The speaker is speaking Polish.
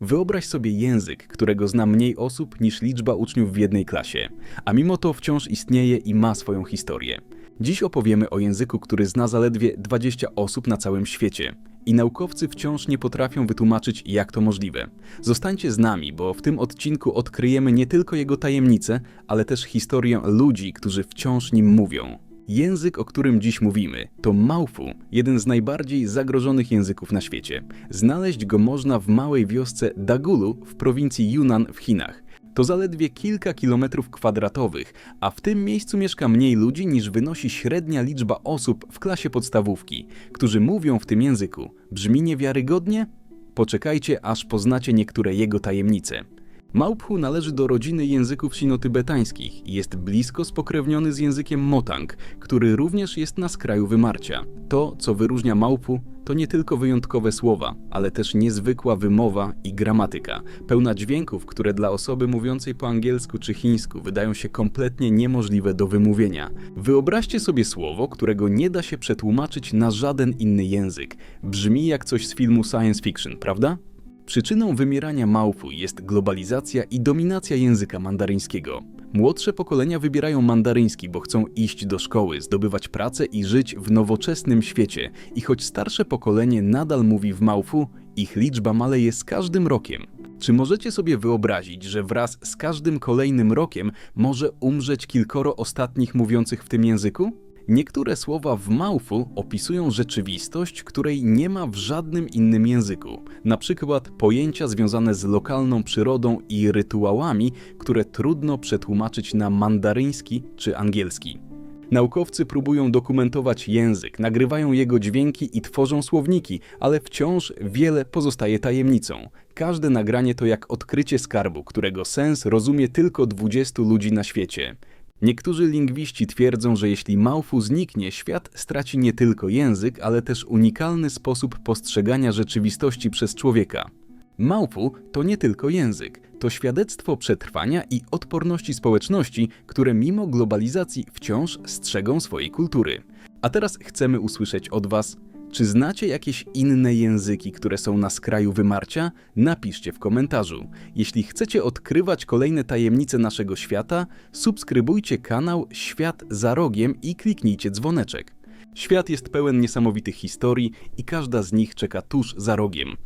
Wyobraź sobie język, którego zna mniej osób niż liczba uczniów w jednej klasie, a mimo to wciąż istnieje i ma swoją historię. Dziś opowiemy o języku, który zna zaledwie 20 osób na całym świecie. I naukowcy wciąż nie potrafią wytłumaczyć, jak to możliwe. Zostańcie z nami, bo w tym odcinku odkryjemy nie tylko jego tajemnice, ale też historię ludzi, którzy wciąż nim mówią. Język, o którym dziś mówimy, to Maufu, jeden z najbardziej zagrożonych języków na świecie. Znaleźć go można w małej wiosce Dagulu w prowincji Yunnan w Chinach. To zaledwie kilka kilometrów kwadratowych, a w tym miejscu mieszka mniej ludzi niż wynosi średnia liczba osób w klasie podstawówki, którzy mówią w tym języku. Brzmi niewiarygodnie? Poczekajcie, aż poznacie niektóre jego tajemnice. Mauphu należy do rodziny języków sinotybetańskich i jest blisko spokrewniony z językiem Motang, który również jest na skraju wymarcia. To, co wyróżnia Mauphu, to nie tylko wyjątkowe słowa, ale też niezwykła wymowa i gramatyka, pełna dźwięków, które dla osoby mówiącej po angielsku czy chińsku wydają się kompletnie niemożliwe do wymówienia. Wyobraźcie sobie słowo, którego nie da się przetłumaczyć na żaden inny język. Brzmi jak coś z filmu science fiction, prawda? Przyczyną wymierania Maufu jest globalizacja i dominacja języka mandaryńskiego. Młodsze pokolenia wybierają mandaryński, bo chcą iść do szkoły, zdobywać pracę i żyć w nowoczesnym świecie. I choć starsze pokolenie nadal mówi w Maufu, ich liczba maleje z każdym rokiem. Czy możecie sobie wyobrazić, że wraz z każdym kolejnym rokiem może umrzeć kilkoro ostatnich mówiących w tym języku? Niektóre słowa w Maufu opisują rzeczywistość, której nie ma w żadnym innym języku. Na przykład pojęcia związane z lokalną przyrodą i rytuałami, które trudno przetłumaczyć na mandaryński czy angielski. Naukowcy próbują dokumentować język, nagrywają jego dźwięki i tworzą słowniki, ale wciąż wiele pozostaje tajemnicą. Każde nagranie to jak odkrycie skarbu, którego sens rozumie tylko 20 ludzi na świecie. Niektórzy lingwiści twierdzą, że jeśli Maufu zniknie, świat straci nie tylko język, ale też unikalny sposób postrzegania rzeczywistości przez człowieka. Maufu to nie tylko język, to świadectwo przetrwania i odporności społeczności, które mimo globalizacji wciąż strzegą swojej kultury. A teraz chcemy usłyszeć od Was, czy znacie jakieś inne języki, które są na skraju wymarcia? Napiszcie w komentarzu. Jeśli chcecie odkrywać kolejne tajemnice naszego świata, subskrybujcie kanał Świat za rogiem i kliknijcie dzwoneczek. Świat jest pełen niesamowitych historii i każda z nich czeka tuż za rogiem.